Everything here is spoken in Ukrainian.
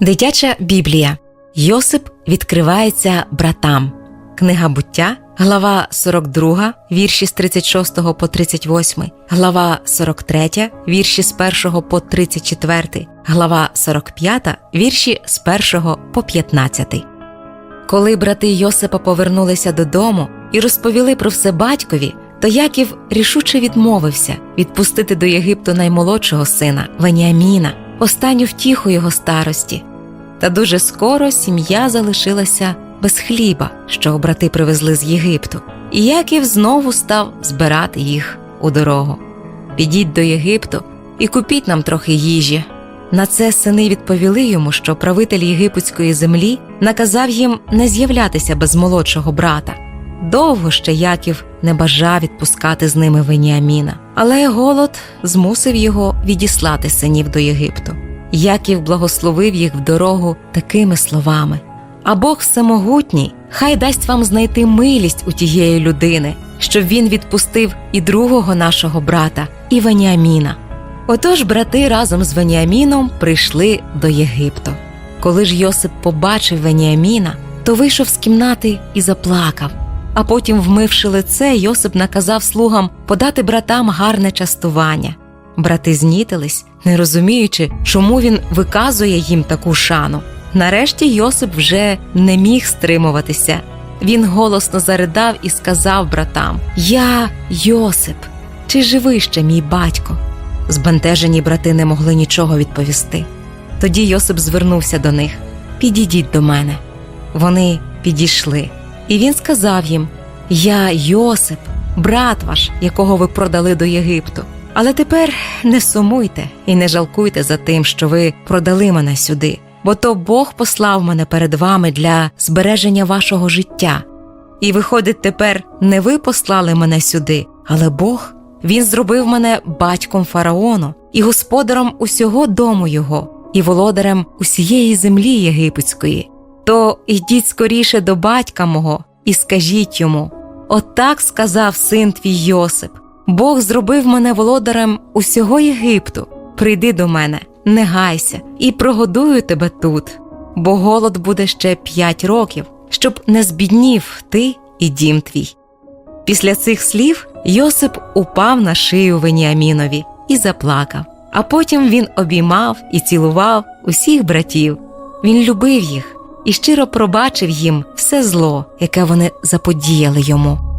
Дитяча Біблія. Йосип відкривається братам. Книга буття, глава 42, вірші з 36 по 38, глава 43, вірші з 1 по 34, глава 45, вірші з 1 по 15. Коли брати Йосипа повернулися додому і розповіли про все батькові, то Яків рішуче відмовився відпустити до Єгипту наймолодшого сина Веніаміна, останню втіху його старості. Та дуже скоро сім'я залишилася без хліба, що брати привезли з Єгипту, і Яків знову став збирати їх у дорогу. Підіть до Єгипту і купіть нам трохи їжі. На це сини відповіли йому, що правитель єгипетської землі наказав їм не з'являтися без молодшого брата. Довго ще Яків не бажав відпускати з ними Веніаміна, але голод змусив його відіслати синів до Єгипту. Яків благословив їх в дорогу такими словами: А Бог всемогутній, хай дасть вам знайти милість у тієї людини, щоб він відпустив і другого нашого брата, і Веніаміна. Отож брати разом з Веніаміном прийшли до Єгипту. Коли ж Йосип побачив Веніаміна, то вийшов з кімнати і заплакав. А потім, вмивши лице, Йосип наказав слугам подати братам гарне частування. Брати знітились, не розуміючи, чому він виказує їм таку шану. Нарешті Йосип вже не міг стримуватися. Він голосно заридав і сказав братам: Я Йосип, чи живий ще мій батько? Збентежені брати не могли нічого відповісти. Тоді Йосип звернувся до них: Підійдіть до мене. Вони підійшли, і він сказав їм: Я Йосип, брат ваш, якого ви продали до Єгипту. Але тепер не сумуйте і не жалкуйте за тим, що ви продали мене сюди, бо то Бог послав мене перед вами для збереження вашого життя. І виходить, тепер не ви послали мене сюди, але Бог. Він зробив мене батьком фараону і господарем усього дому його, і володарем усієї землі єгипетської. То йдіть скоріше до батька мого і скажіть йому: Отак сказав син твій Йосип: Бог зробив мене володарем усього Єгипту. Прийди до мене, не гайся, і прогодую тебе тут, бо голод буде ще п'ять років, щоб не збіднів ти і дім твій. Після цих слів Йосип упав на шию Веніамінові і заплакав, а потім він обіймав і цілував усіх братів. Він любив їх і щиро пробачив їм все зло, яке вони заподіяли йому.